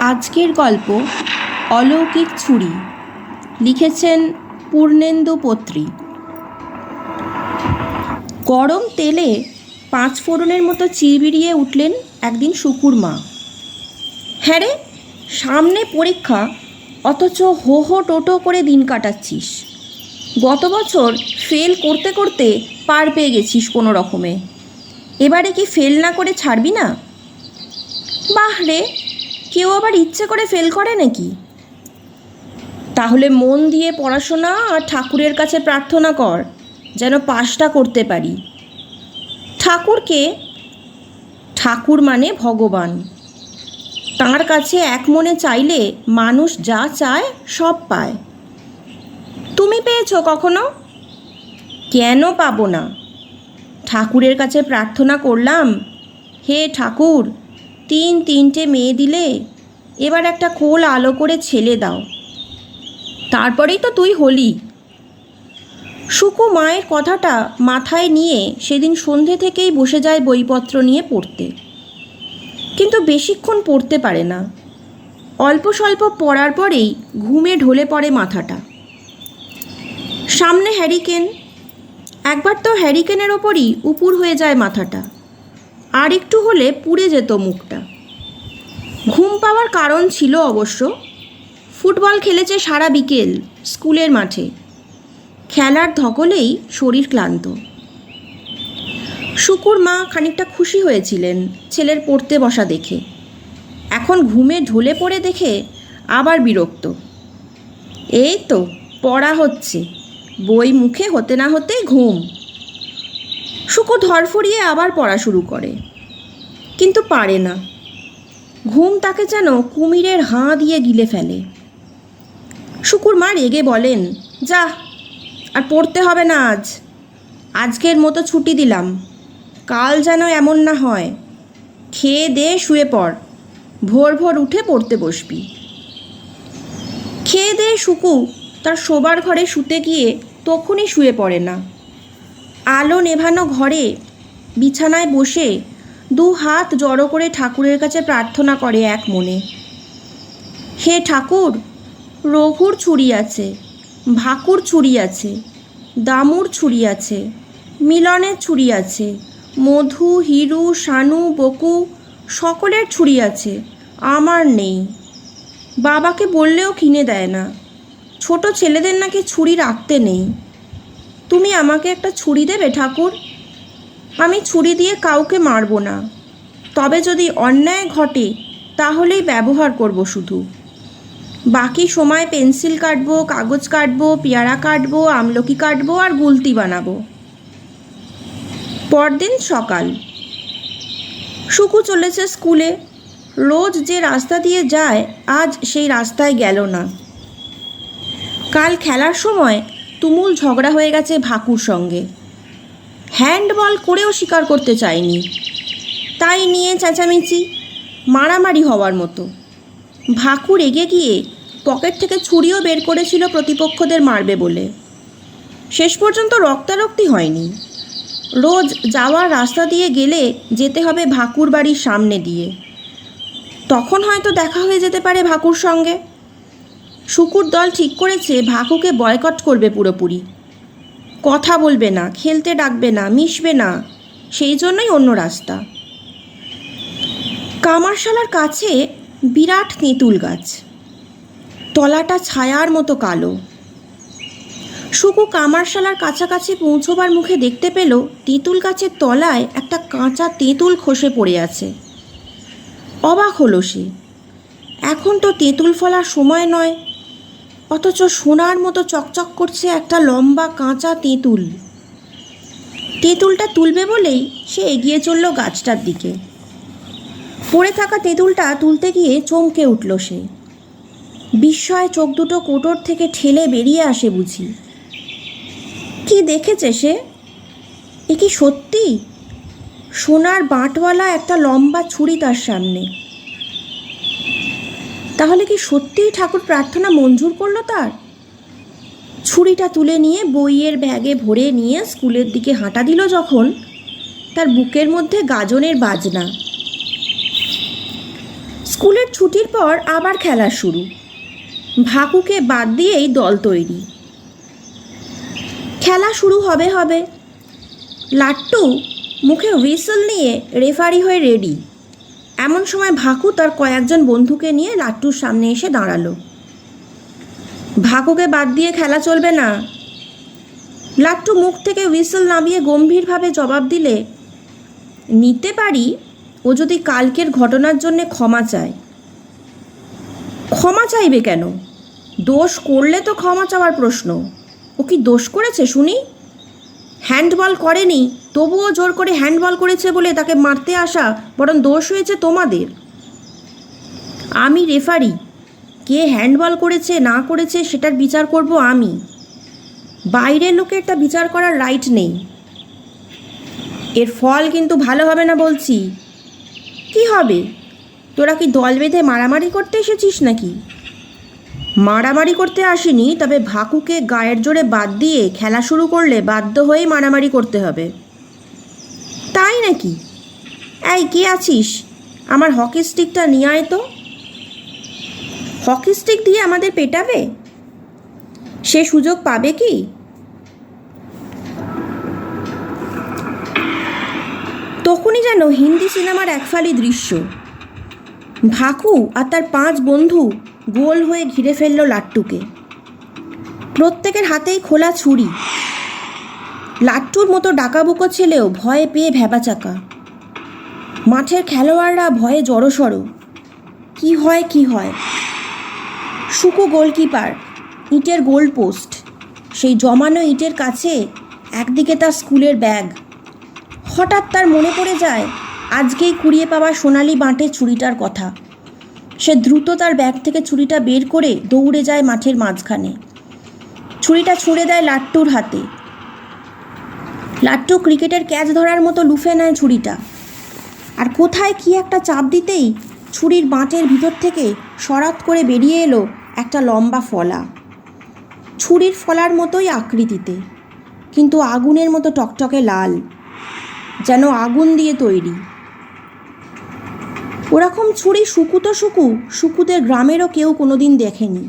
আজকের গল্প অলৌকিক ছুরি। লিখেছেন পূর্ণেন্দু পত্রী। গরম তেলে পাঁচ ফোড়নের মতো চিরবিড়িয়ে উঠলেন একদিন শুকুর মা। হ্যাঁ রে, সামনে পরীক্ষা, অথচ হো হো টোটো করে দিন কাটাচ্ছিস। গত বছর ফেল করতে করতে পার পেয়ে গেছিস কোনো রকমে। এবারে কি ফেল না করে ছাড়বি না? বাহ রে কেউ আবার ইচ্ছে করে ফেল করে নাকি? তাহলে মন দিয়ে পড়াশোনা আর ঠাকুরের কাছে প্রার্থনা কর, যেন পাশটা করতে পারি। ঠাকুরকে, ঠাকুর মানে ভগবান। তাঁর কাছে এক মনে চাইলে মানুষ যা চায় সব পায়। তুমি পেয়েছ কখনো? কেন পাবো না? ঠাকুরের কাছে প্রার্থনা করলাম, হে ঠাকুর, তিন তিনটে মেয়ে দিলে এবার একটা কোল আলো করে ছেলে দাও। তারপরেই তো তুই হলি। সুকু মায়ের কথাটা মাথায় নিয়ে সেদিন সন্ধে থেকেই বসে যায় বইপত্র নিয়ে পড়তে। কিন্তু বেশিক্ষণ পড়তে পারে না। অল্প স্বল্প পড়ার পরেই ঘুমে ঢলে পড়ে মাথাটা। সামনে হ্যারিকেন। একবার তো হ্যারিকেনের ওপরই উপুর হয়ে যায় মাথাটা। আর একটু হলে পুড়ে যেত মুখটা। ঘুম পাওয়ার কারণ ছিল অবশ্য ফুটবল খেলেছে সারা বিকেল স্কুলের মাঠে। খেলার ধকলেই শরীর ক্লান্ত। শুকুর মা খানিকটা খুশি হয়েছিলেন ছেলের পড়তে বসা দেখে। এখন ঘুমে ঢলে পড়ে দেখে আবার বিরক্ত। এই তো, পড়া হচ্ছে। বই মুখে হতে না হতেই ঘুম। শুকু ধরফরিয়ে আবার পড়া শুরু করে। কিন্তু পারে না। ঘুম তাকে যেন কুমিরের হাঁ দিয়ে গিলে ফেলে। শুকুর মা রেগে বলেন, যা, আর পড়তে হবে না আজ। আজকের মতো ছুটি দিলাম। কাল যেন এমন না হয়। খেয়ে দে, শুয়ে পড়। ভোর ভোর উঠে পড়তে বসবি। খেয়ে দে, শুকু। তার শোবার ঘরে শুতে গিয়ে তখনই শুয়ে পড়ে না। আলো নেভানো ঘরে বিছানায় বসে দু হাত জড়ো করে ঠাকুরের কাছে প্রার্থনা করে এক মনে। হে ঠাকুর, রঘুর ছুরি আছে, ভাকুর ছুরি আছে, দামুর ছুরি আছে, মিলনের ছুরি আছে, মধু, হিরু, শানু, বকু, সকলের ছুরি আছে, আমার নেই। বাবাকে বললেও কিনে দেয় না। ছোট ছেলেদের নাকি ছুরি রাখতে নেই। তুমি আমাকে একটা ছুরি দেবে ঠাকুর? আমি ছুরি দিয়ে কাউকে মারবো না। তবে যদি অন্যায় ঘটে, তাহলেই ব্যবহার করব শুধু। বাকি সময় পেন্সিল কাটবো, কাগজ কাটবো, পেয়ারা কাটবো, আমলকি কাটবো আর গুলতি বানাবো। পরদিন সকাল। শুকু চলেছে স্কুলে। রোজ যে রাস্তা দিয়ে যায়, আজ সেই রাস্তায় গেল না। কাল খেলার সময় তুমুল ঝগড়া হয়ে গেছে ভাকুর সঙ্গে। হ্যান্ডবল করেও স্বীকার করতে চায়নি তাই নিয়ে চেঁচামেচি, মারামারি হওয়ার মতো। ভাকু রেগে গিয়ে পকেট থেকে ছুরিও বের করেছিল প্রতিপক্ষদের মারবে বলে। শেষ পর্যন্ত রক্তারক্তি হয়নি। রোজ যাওয়ার রাস্তা দিয়ে গেলে যেতে হবে ভাকুর বাড়ির সামনে দিয়ে। তখন হয়তো দেখা হয়ে যেতে পারে ভাকুর সঙ্গে। শুকুর দল ঠিক করেছে ভাকুকে বয়কট করবে পুরোপুরি। কথা বলবে না, খেলতে ডাকবে না, মিশবে না। সেই জন্যই অন্য রাস্তা। কামারশালার কাছে বিরাট তেঁতুল গাছ। তলাটা ছায়ার মতো কালো। শুকু কামারশালার কাছাকাছি পৌঁছবার মুখে দেখতে পেল তেঁতুল গাছের তলায় একটা কাঁচা তেঁতুল খসে পড়ে আছে। অবাক হলো সে। এখন তো তেঁতুল ফলার সময় নয় অথচ সোনার মতো চকচক করছে একটা লম্বা কাঁচা তেঁতুল। তেঁতুলটা তুলবে বলেই সে এগিয়ে চলল গাছটার দিকে। পড়ে থাকা তেঁতুলটা তুলতে গিয়ে চমকে উঠল সে। বিস্ময় চোখ দুটো কোটর থেকে ঠেলে বেরিয়ে আসে বুঝি। কি দেখেছে সে? এ কি সত্যি? সোনার বাঁটওয়ালা একটা লম্বা ছুরি তার সামনে। তাহলে কি সত্যিই ঠাকুর প্রার্থনা মঞ্জুর করল তার? ছুরিটা তুলে নিয়ে বইয়ের ব্যাগে ভরে নিয়ে স্কুলের দিকে হাঁটা দিল যখন তার বুকের মধ্যে গাজনের বাজনা। স্কুলের ছুটির পর আবার খেলা শুরু। ভাকুকে বাদ দিয়েই দল তৈরি। খেলা শুরু হবে হবে। লাট্টু মুখে হুইসল নিয়ে রেফারি হয়ে রেডি। এমন সময় ভাকু তার কয়েকজন বন্ধুকে নিয়ে লাট্টুর সামনে এসে দাঁড়াল। ভাকুকে বাদ দিয়ে খেলা চলবে না। লাট্টু মুখ থেকে হুইসল নামিয়ে গম্ভীরভাবে জবাব দিলে, নিতে পারি, ও যদি কালকের ঘটনার জন্যে ক্ষমা চায়। ক্ষমা চাইবে কেন? দোষ করলে তো ক্ষমা চাওয়ার প্রশ্ন। ও কি দোষ করেছে, শুনি? হ্যান্ডবল করেনি। তবুও জোর করে হ্যান্ডবল করেছে বলে তাকে মারতে আসা বরং দোষ হয়েছে তোমাদের। আমি রেফারি। কে হ্যান্ডবল করেছে, না করেছে সেটার বিচার করব আমি। বাইরের লোকের তা বিচার করার রাইট নেই। এর ফল কিন্তু ভালো হবে না বলছি। কি হবে? তোরা কি দল বেঁধে মারামারি করতে এসেছিস নাকি? মারামারি করতে আসিনি, তবে ভাকুকে গায়ের জোরে বাদ দিয়ে খেলা শুরু করলে বাধ্য হয়েই মারামারি করতে হবে। তাই নাকি? এই, কে আছিস? আমার হকি স্টিকটা নিয়ে আয় তো। হকি স্টিক দিয়ে আমাদের পেটাবে? সে সুযোগ পাবে কি? তখনই যেন হিন্দি সিনেমার একফালি দৃশ্য। ভাকু আর তার পাঁচ বন্ধু গোল হয়ে ঘিরে ফেলল লাট্টুকে। প্রত্যেকের হাতেই খোলা ছুরি। লাট্টুর মতো ডাকাবুকো ছেলেও ভয়ে পেয়ে ভেবাচাকা মাঠের খেলোয়াড়রা ভয়ে জড়সড়। কি হয় কি হয়? শুকু গোলকিপার, ইটের গোল পোস্ট। সেই জমানো ইটের কাছে একদিকে তার স্কুলের ব্যাগ। হঠাৎ তার মনে পড়ে যায়, আজকেই কুড়িয়ে পাওয়া সোনালি বাঁটে চুরিটার কথা। সে দ্রুত তার ব্যাগ থেকে ছুরিটা বের করে দৌড়ে যায় মাঠের মাঝখানে। ছুরিটা ছুঁড়ে দেয় লাট্টুর হাতে। লাট্টু ক্রিকেটের ক্যাচ ধরার মতো লুফে নেয় ছুরিটা। আর কোথায় কি একটা চাপ দিতেই ছুরির বাঁটের ভিতর থেকে সরাত করে বেরিয়ে এলো একটা লম্বা ফলা। ছুরির ফলার মতোই আকৃতিতে, কিন্তু আগুনের মতো টকটকে লাল, যেন আগুন দিয়ে তৈরি। ওরকম ছুরি শুকু তো শুকু শুকুদের গ্রামেরও কেউ কোনোদিন দেখেনি।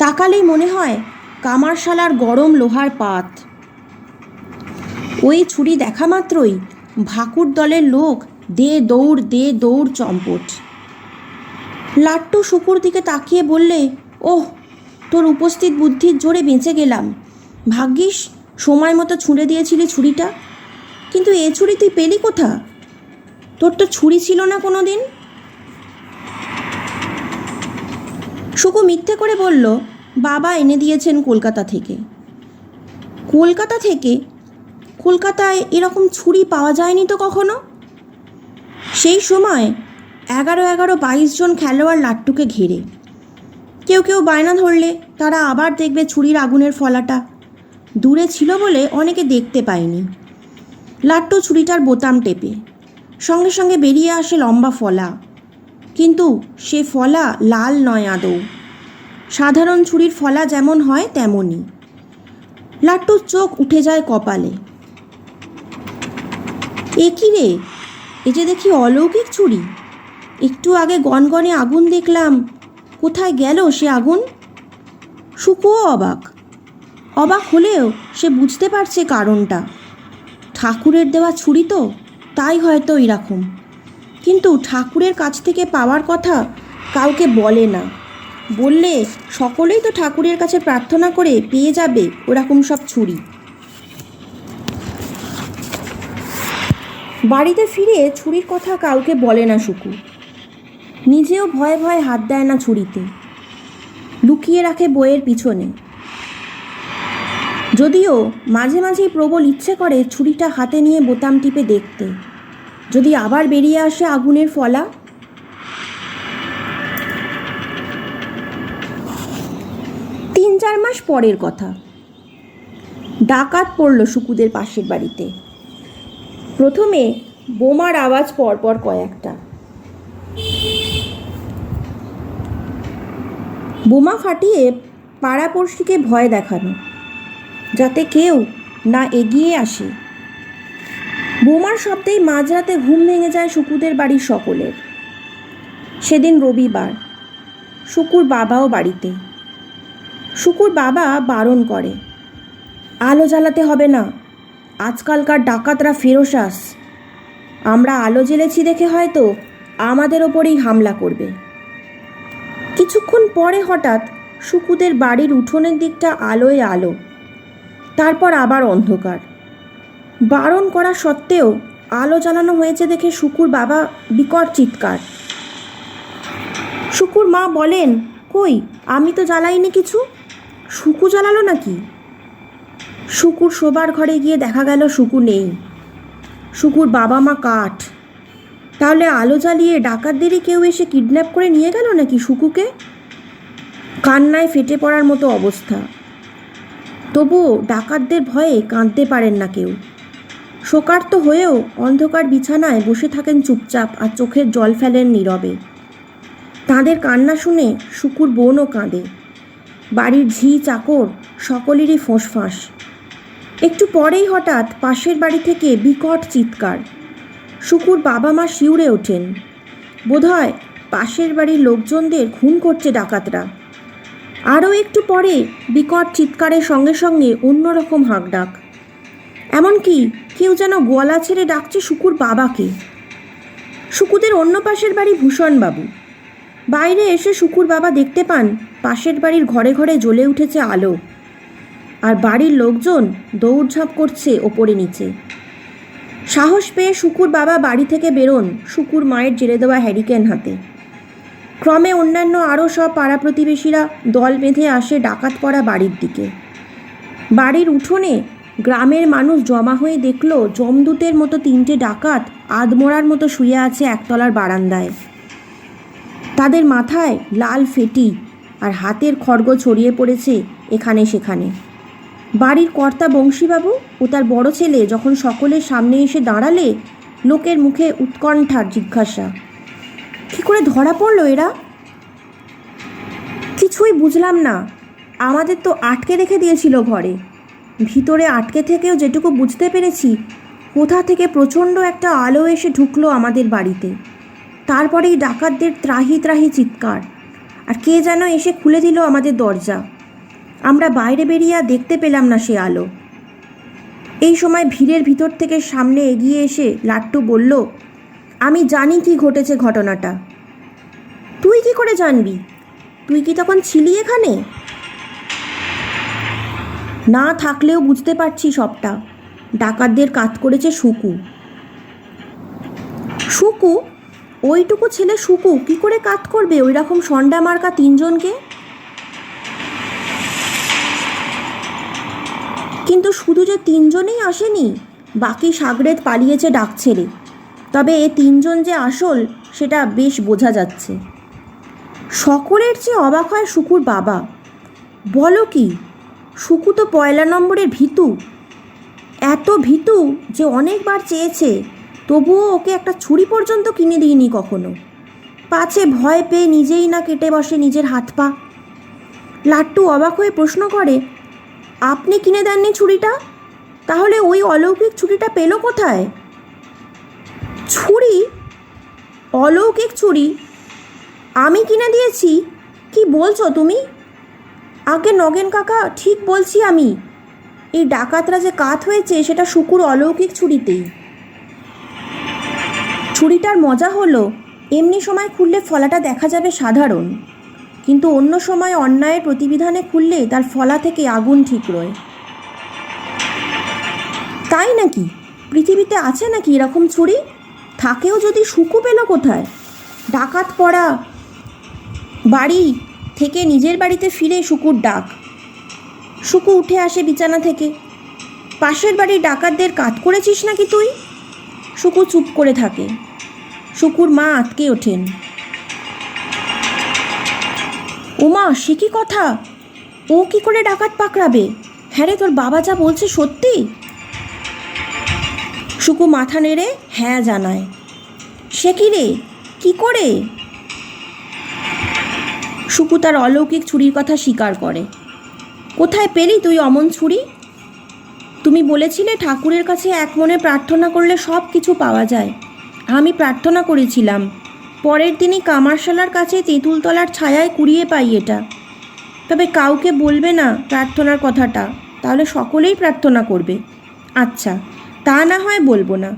তাকালেই মনে হয় কামারশালার গরম লোহার পাত। ওই ছুরি দেখা মাত্রই। ভাকুর দলের লোক দে দৌড় দে দৌড় চম্পট। লাট্টু শুকুর দিকে তাকিয়ে বললে, ওহ, তোর উপস্থিত বুদ্ধির জোরে বেঁচে গেলাম। ভাগ্যিস, সময় মতো ছুঁড়ে দিয়েছিলি ছুরিটা। কিন্তু এ ছুরি তুই পেলি কোথা? তোর তো ছুরি ছিল না কোনো দিন শুকু মিথ্যে করে বলল, বাবা এনে দিয়েছেন কলকাতা থেকে। কলকাতা থেকে? কলকাতায় এরকম ছুরি পাওয়া যায়নি তো কখনো? সেই সময় এগারো এগারো বাইশ জন খেলোয়াড় লাট্টুকে ঘিরে। কেউ কেউ বায়না ধরলে, তারা আবার দেখবে ছুরির আগুনের ফলাটা। দূরে ছিল বলে অনেকে দেখতে পায়নি। লাট্টু ছুরিটার বোতাম টেপে। সঙ্গে সঙ্গে বেরিয়ে আসে লম্বা ফলা। কিন্তু সে ফলা লাল নয় আদৌ। সাধারণ ছুরির ফলা যেমন হয়, তেমনই। লাট্টুর চোখ উঠে যায় কপালে। এ কি রে? এ যে দেখি অলৌকিক ছুরি একটু আগে গনগনে আগুন দেখলাম। কোথায় গেল সে আগুন? শুকুও অবাক। অবাক হলেও সে বুঝতে পারছে কারণটা। ঠাকুরের দেওয়া ছুরি তো, তাই হয়তো এরকম। কিন্তু ঠাকুরের কাছ থেকে পাওয়ার কথা কাউকে বলে না। বললে সকলেই তো ঠাকুরের কাছে প্রার্থনা করে পেয়ে যাবে ওরকম সব ছুরি। বাড়িতে ফিরে ছুরির কথা কাউকে বলে না শুকু। নিজেও ভয়ে ভয়ে হাত দেয় না ছুরিতে। লুকিয়ে রাখে বইয়ের পিছনে। যদিও মাঝে মাঝেই প্রবল ইচ্ছে করে ছুরিটা হাতে নিয়ে বোতাম টিপে দেখতে। যদি আবার বেরিয়ে আসে আগুনের ফলা? তিন চার মাস পরের কথা। ডাকাত পড়ল শুকুদের পাশের বাড়িতে। প্রথমে বোমার আওয়াজ পরপর কয়েকটা। বোমা ফাটিয়ে পাড়াপড়শিকে ভয় দেখানো, যাতে কেউ না এগিয়ে আসে। বোমার শব্দেই মাঝরাতে ঘুম ভেঙে যায় শুকুদের বাড়ির সকলের। সেদিন রবিবার, শুকুর বাবাও বাড়িতে। শুকুর বাবা বারণ করে, আলো জ্বালাতে হবে না আজকালকার ডাকাতরা ফেরোসাস আমরা আলো জ্বেলেছি দেখে হয়তো আমাদের ওপরেই হামলা করবে। কিছুক্ষণ পরে হঠাৎ শুকুদের বাড়ির উঠোনের দিকটা আলোয় আলো। তারপর আবার অন্ধকার। বারণ করা সত্ত্বেও আলো জ্বালানো হয়েছে দেখে শুকুর বাবা বিকট চিৎকার। শুকুর মা বলেন, কই, আমি তো জ্বালাইনি কিছু? শুকু জ্বালালো নাকি? শুকুর শোবার ঘরে গিয়ে দেখা গেল শুকু নেই। শুকুর বাবা মা কাঠ। তাহলে আলো জ্বালিয়ে ডাকাতদেরই কেউ এসে কিডন্যাপ করে নিয়ে গেল নাকি শুকুকে? কান্নায় ফেটে পড়ার মতো অবস্থা। তবুও ডাকাতদের ভয়ে কাঁদতে পারেন না কেউ। শোকার্ত হয়েও অন্ধকার বিছানায় বসে থাকেন চুপচাপ আর চোখের জল ফেলেন নীরবে। তাঁদের কান্না শুনে শুকুর বোনও কাঁদে। বাড়ির ঝি চাকর সকলেরই ফোঁসফাঁস একটু পরেই হঠাৎ পাশের বাড়ি থেকে বিকট চিৎকার। শুকুর বাবা মা শিউরে ওঠেন। বোধহয় পাশের বাড়ির লোকজনদের খুন করছে ডাকাতরা। আরও একটু পরে বিকট চিৎকারের সঙ্গে সঙ্গে অন্যরকম হাঁকডাক। এমনকি কেউ যেন গলা ছেড়ে ডাকছে শুকুর বাবাকে। শুকুদের অন্য পাশের বাড়ি ভূষণবাবু। বাইরে এসে শুকুর বাবা দেখতে পান পাশের বাড়ির ঘরে ঘরে জ্বলে উঠেছে আলো। আর বাড়ির লোকজন দৌড়ঝাঁপ করছে ওপরে নিচে। সাহস পেয়ে শুকুর বাবা বাড়ি থেকে বেরোন শুকুর মায়ের জেলে দেওয়া হ্যারিকেন হাতে। ক্রমে অন্যান্য আরও সব পাড়া প্রতিবেশীরা দল বেঁধে আসে ডাকাত পড়া বাড়ির দিকে। বাড়ির উঠোনে গ্রামের মানুষ জমা হয়ে দেখল জমদূতের মতো তিনটে ডাকাত আদমোড়ার মতো শুয়ে আছে একতলার বারান্দায়। তাদের মাথায় লাল ফেটি আর হাতের খড়গ ছড়িয়ে পড়েছে এখানে সেখানে। বাড়ির কর্তা বংশীবাবু ও তার বড় ছেলে যখন সকলের সামনে এসে দাঁড়ালে, লোকের মুখে উৎকণ্ঠার জিজ্ঞাসা, কী করে ধরা পড়ল এরা? কিছুই বুঝলাম না। আমাদের তো আটকে রেখে দিয়েছিল ঘরে। ভিতরে আটকে থেকেও যেটুকু বুঝতে পেরেছি, কোথা থেকে প্রচণ্ড একটা আলো এসে ঢুকলো আমাদের বাড়িতে। তারপরেই ডাকাতদের ত্রাহি ত্রাহি চিৎকার। আর কে যেন এসে খুলে দিল আমাদের দরজা। আমরা বাইরে বেরিয়ে দেখতে পেলাম না সে আলো। এই সময় ভিড়ের ভিতর থেকে সামনে এগিয়ে এসে লাট্টু বলল, আমি জানি কি ঘটেছে ঘটনাটা। তুই কি করে জানবি? তুই কি তখন ছিলি এখানে? না থাকলেও বুঝতে পারছি সবটা। ডাকাতদের কাত করেছে শুকু। শুকু? ওইটুকু ছেলে শুকু কি করে কাত করবে? ওই রকম সন্ডা মার্কা তিনজনকে? কিন্তু শুধু যে তিনজনেই আসেনি, বাকি সাগরেদ পালিয়েছে ডাক ছেড়ে তবে এ তিনজন যে আসল, সেটা বেশ বোঝা যাচ্ছে। সকলের চেয়ে অবাক হয় শুকুর বাবা। বলো কি, শুকু তো পয়লা নম্বরের ভীতু। এত ভীতু যে অনেকবার চেয়েছে, তবুও ওকে একটা ছুরি পর্যন্ত কিনে দিইনি কখনো। পাছে ভয় পেয়ে নিজেই না কেটে বসে নিজের হাত পা। লাট্টু অবাক হয়ে প্রশ্ন করে আপনি কিনে দেননি ছুরিটা? তাহলে ওই অলৌকিক ছুরিটা পেল কোথায়? ছুরি? অলৌকিক ছুরি? আমি কিনে দিয়েছি? কি বলছো তুমি? আগে নগেন কাকা, ঠিক বলছি আমি। এই ডাকাতরা যে কাত হয়েছে, সেটা শুকুর অলৌকিক ছুরিতেই। ছুরিটার মজা হলো, এমনি সময় খুললে ফলাটা দেখা যাবে সাধারণ। কিন্তু অন্য সময় অন্যায়ের প্রতিবিধানে খুললে তার ফলা থেকে আগুন ঠিক রয়। তাই নাকি? পৃথিবীতে আছে নাকি এরকম ছুরি? থাকেও যদি শুকু পেল কোথায়? ডাকাত পড়া বাড়ি থেকে নিজের বাড়িতে ফিরে শুকুর ডাক। শুকু উঠে আসে বিছানা থেকে। পাশের বাড়ির ডাকাতদের কাত করেছিস নাকি তুই? শুকু চুপ করে থাকে। শুকুর মা আটকে ওঠেন। ওমা সে কি কথা? ও কি করে ডাকাত পাকড়াবে? হ্যাঁ রে, তোর বাবা যা বলছে সত্যি? শুকু মাথা নেড়ে হ্যাঁ জানায়। সে কি রে? কি করে? শুকু তার অলৌকিক ছুরির কথা স্বীকার করে। কোথায় পেলি তুই অমন ছুরি? তুমি বলেছিলে ঠাকুরের কাছে এক মনে প্রার্থনা করলে সব কিছু পাওয়া যায়। আমি প্রার্থনা করেছিলাম। পরের দিনই কামারশালার কাছে তেঁতুলতলার ছায়ায় কুড়িয়ে পাই এটা। তবে কাউকে বলবে না প্রার্থনার কথাটা, তাহলে সকলেই প্রার্থনা করবে। আচ্ছা তা না হয় বলব না।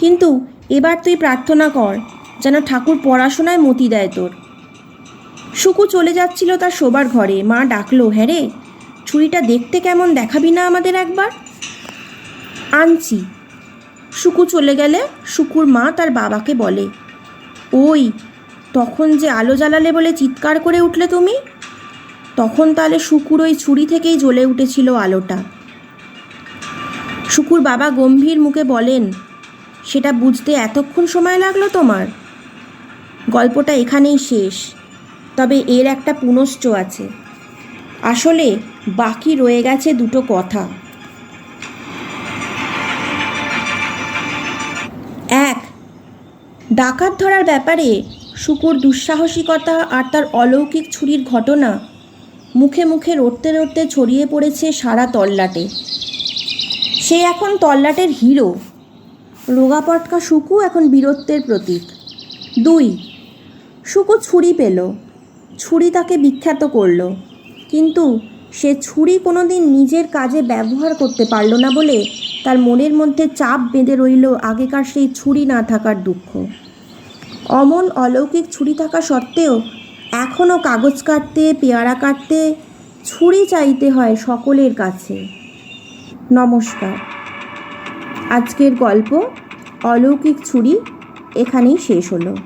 কিন্তু এবার তুই প্রার্থনা কর, যেন ঠাকুর পড়াশোনায় মতি দেয় তোর। সুকু চলে যাচ্ছিল তার শোবার ঘরে। মা ডাকলো হ্যাঁ রে, ছুরিটা দেখতে কেমন দেখাবি না আমাদের একবার? আনছি। সুকু চলে গেলে সুকুর মা তার বাবাকে বলে ওই, তখন যে আলো জ্বালালে বলে চিৎকার করে উঠলে তুমি? তখন তাহলে শুকুর ওই ছুরি থেকেই জ্বলে উঠেছিল আলোটা। শুকুর বাবা গম্ভীর মুখে বলেন, সেটা বুঝতে এতক্ষণ সময় লাগল তোমার? গল্পটা এখানেই শেষ। তবে এর একটা পুনশ্চ আছে। আসলে বাকি রয়ে গেছে দুটো কথা। ডাকাত ধরার ব্যাপারে শুকুর দুঃসাহসিকতা আর তার অলৌকিক ছুরির ঘটনা মুখে মুখে রটতে রটতে ছড়িয়ে পড়েছে সারা তল্লাটে। সে এখন তল্লাটের হিরো। রোগাপটকা শুকু এখন বীরত্বের প্রতীক। দুই, শুকু ছুরি পেল। ছুরি তাকে বিখ্যাত করল। কিন্তু সে ছুরি কোনোদিন নিজের কাজে ব্যবহার করতে পারল না বলে তার মনের মধ্যে চাপ বেঁধে রইল আগেকার সেই ছুরি না থাকার দুঃখ। অমন অলৌকিক ছুরি থাকা সত্ত্বেও এখনও কাগজ কাটতে, পেয়ারা কাটতে, ছুরি চাইতে হয় সকলের কাছে। নমস্কার। আজকের গল্প, অলৌকিক ছুরি এখানেই শেষ হলো।